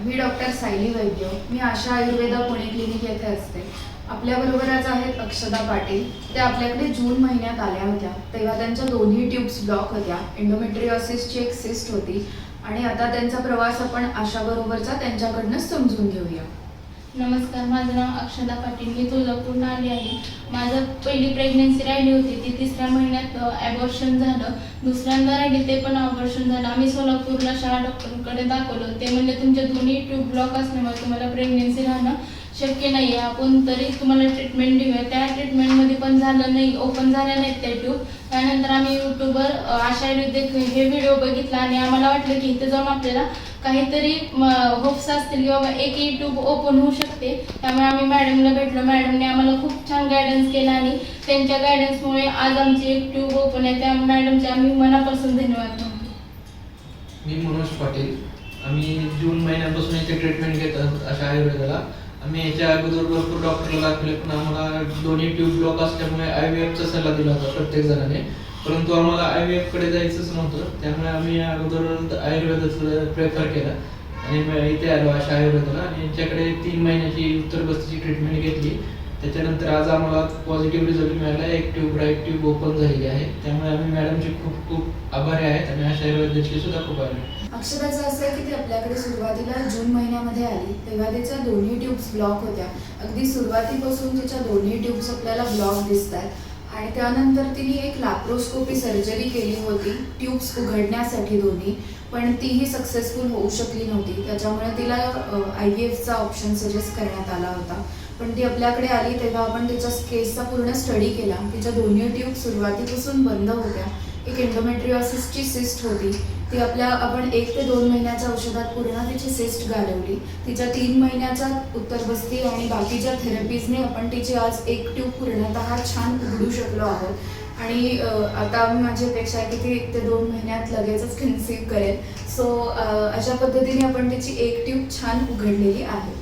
मी doctor Sayali Vaidya. मी Asha Ayurveda Pune clinic येथे असते. आपल्याबरोबर आज आहेत अक्षदा पाटील. त्या आपल्याकडे जून महिन्यात आल्या होत्या. तेव्हा त्यांच्या दोन्ही ट्यूब्स ब्लॉक होत्या. एंडोमेट्रिओसिसची एक सिस्ट होती. आणि आता त्यांचा प्रवास आपण आशाबरोबरचा त्यांच्याकडनं समजून घेऊया. नमस्कार माझं नाव अक्षदा पाटील मी तुळजापूरला आली आहे. माझं पहिली प्रेग्नन्सी राहिली होती ती तिसऱ्या महिन्यात ॲबॉर्शन झालं. दुसऱ्यांदा राहिली ते पण ऑबॉर्शन झालं. आम्ही सोलापूरला शाळा डॉक्टरकडे दाखवलं. ते म्हणले तुमचे दोन्ही ट्यूब ब्लॉक असल्यामुळे तुम्हाला प्रेग्नन्सी राहणं शक्य नाही आहे आपण तरी तुम्हाला ट्रीटमेंट देऊया. त्या ट्रीटमेंटमध्ये पण झालं नाही ओपन झाल्या नाहीत त्या ट्यूब त्यानंतर आम्ही यूट्यूबवर आशा आयुर्वेदिक हे व्हिडिओ बघितला आणि आम्हाला वाटलं की इथे जाऊन आपल्याला काहीतरी होप्स असतील की बाबा एक ट्यूब ओपन होऊ शकते. त्यामुळे आम्ही मॅडमला भेटलो. मॅडमने आम्हाला खूप छान गायडन्स केला आणि त्यांच्या गायडन्समुळे आज आमची एक ट्यूब ओपन आहे. त्या मॅडमचे आम्ही मनापासून धन्यवाद मी मनोज पाटील. आम्ही जून महिन्यापासून याचे ट्रीटमेंट घेत अशा आयुर्वेदाला. आम्ही याच्या अगोदर भरपूर डॉक्टरला दाखवले पण आम्हाला दोन्ही ट्यूब ब्लॉक असल्यामुळे आय व्ही एफचा सल्ला दिला होता प्रत्येक जणाने. परंतु आम्हाला आय व्ही एफकडे जायचंच नव्हतं. त्यामुळे आम्ही अगोदर आयुर्वेदाचं प्रेफर केला. आणि इथे आलो अशा आयुर्वेदाला आणि यांच्याकडे तीन महिन्याची उत्तर बस्तीची ट्रीटमेंट घेतली. त्याच्यानंतर आज आम्हाला पॉझिटिव्ह रिझल्ट मिळाला. एक ट्यूब राईट ट्यूब ओपन झालेली आहे. त्यामुळे आम्ही मॅडमचे खूप खूप आभारी आहेत आणि अशा आयुर्वेदाचे सुद्धा खूप आभारी आहेत. अक्षराचं असं आहे की ती आपल्याकडे सुरुवातीला जून महिन्यामध्ये आली तेव्हा तिच्या दोन्ही ट्यूब्स ब्लॉक होत्या. अगदी सुरुवातीपासून तिच्या दोन्ही ट्यूब्स आपल्याला ब्लॉक दिसतात. आणि त्यानंतर तिने एक लॅप्रोस्कोपी सर्जरी केली होती ट्यूब्स उघडण्यासाठी दोन्ही. पण तीही सक्सेसफुल होऊ शकली नव्हती. त्याच्यामुळे तिला आय व्ही एफचा ऑप्शन सजेस्ट करण्यात आला होता. पण ती आपल्याकडे आली तेव्हा आपण तिच्या केसचा पूर्ण स्टडी केला. तिच्या दोन्ही ट्यूब सुरुवातीपासून बंद होत्या. एक एंडोमेट्रिओसिसची सिस्ट होती. ती आपल्या आपण एक ते दोन महिन्याच्या औषधात पूर्ण तिची सिस्ट घालवली. तिच्या तीन महिन्याच्या उत्तरबस्ती आणि बाकीच्या थेरपीजने आपण तिची आज एक ट्यूब पूर्णतः छान उघडू शकलो आहोत. आणि आता माझी अपेक्षा आहे की ती एक ते दोन महिन्यात लगेचच कन्सिव्ह करेल. सो अशा पद्धतीने आपण तिची एक ट्यूब छान उघडलेली आहे.